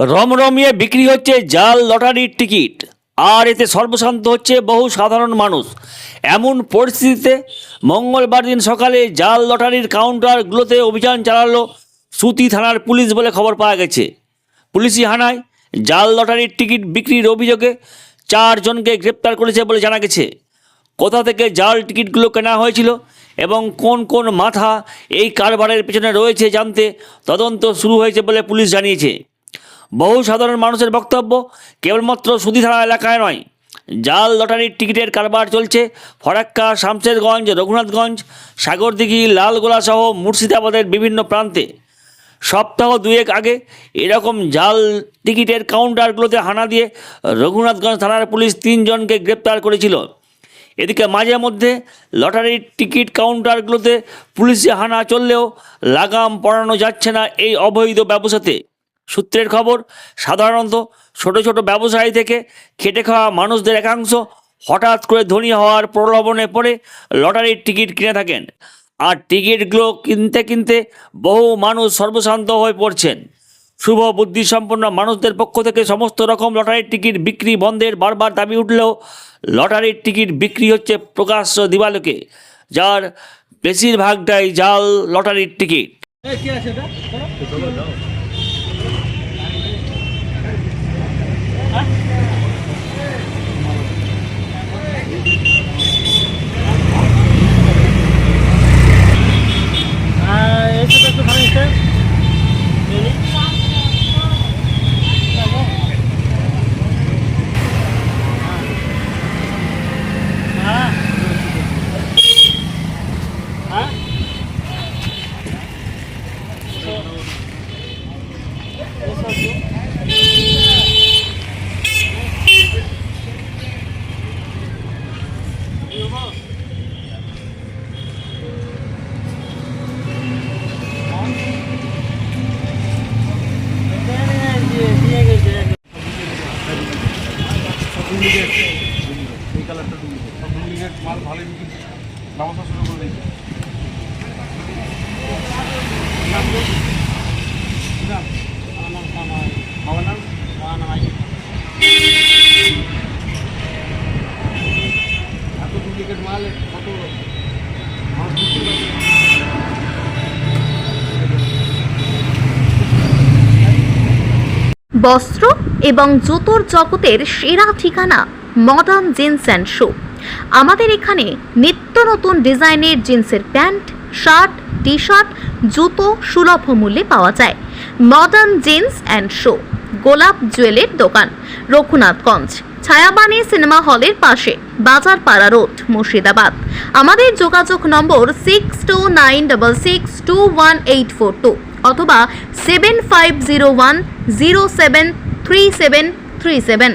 রমরমিয়ে বিক্রি হচ্ছে জাল লটারির টিকিট। আর এতে সর্বশান্ত হচ্ছে বহু সাধারণ মানুষ। এমন পরিস্থিতিতে মঙ্গলবার দিন সকালে জাল লটারির কাউন্টারগুলোতে অভিযান চালালো সুতি থানার পুলিশ বলে খবর পাওয়া গেছে। পুলিশি হানায় জাল লটারির টিকিট বিক্রির অভিযোগে চারজনকে গ্রেপ্তার করেছে বলে জানা গেছে। কোথা থেকে জাল টিকিটগুলো কেনা হয়েছিল এবং কোন কোন মাথা এই কারবারের পেছনে রয়েছে জানতে তদন্ত শুরু হয়েছে বলে পুলিশ জানিয়েছে। বহু সাধারণ মানুষের বক্তব্য কেবলমাত্র সুদিধারা এলাকায় নয়। জাল লটারির টিকিটের কারবার চলছে ফরাক্কা, শামশেরগঞ্জ, রঘুনাথগঞ্জ, সাগরদিঘি, লালগোলা সহ মুর্শিদাবাদের বিভিন্ন প্রান্তে। সপ্তাহ দুয়েক আগে এরকম জাল টিকিটের কাউন্টারগুলোতে হানা দিয়ে রঘুনাথগঞ্জ থানার পুলিশ তিনজনকে গ্রেপ্তার করেছিল। এদিকে মাঝে মধ্যে লটারির টিকিট কাউন্টারগুলোতে পুলিশে হানা চললেও লাগাম পড়ানো যাচ্ছে না এই অবৈধ ব্যবসাতে। সূত্রের খবর, সাধারণত ছোট ছোট ব্যবসায়ী থেকে খেটে খাওয়া মানুষদের একাংশ হঠাৎ করে ধনী হওয়ার প্রলোভনে পড়ে লটারির টিকিট কিনে থাকেন। আর টিকিটগুলো কিনতে কিনতে বহু মানুষ সর্বশান্ত হয়ে পড়ছেন। শুভ বুদ্ধিসম্পন্ন মানুষদের পক্ষ থেকে সমস্ত রকম লটারির টিকিট বিক্রি বন্ধের বারবার দাবি উঠলেও লটারির টিকিট বিক্রি হচ্ছে প্রকাশ্য দিবালোকে, যার বেশিরভাগটাই জাল লটারির টিকিট। Hah? গেছে এই কালারটা ডুপ্লিকেট সব ডুপ্লিকেট মাল ভালো বিক্রি। ব্যবসা শুরু করে দিয়েছে বাবার নাম এত ডুপ্লিকেট মাল কত মানুষ বুঝতে পারছে না। বস্ত্র এবং জুতোর জগতের সেরা ঠিকানা মডার্ন জিন্স অ্যান্ড শো আমাদের এখানে নিত্য নতুন ডিজাইনের জিন্সের প্যান্ট, শার্ট টি শার্ট জুতো সুলভ মূল্যে পাওয়া যায়। মডার্ন জিন্স অ্যান্ড শো গোলাপ জুয়েলের দোকান, রঘুনাথগঞ্জ। ছায়াবাণী সিনেমা হলের পাশে বাজার পাড়া রোড, মুর্শিদাবাদ। আমাদের যোগাযোগ number six two nine double six two one eight four two অথবা seven five zero one zero seven three seven three seven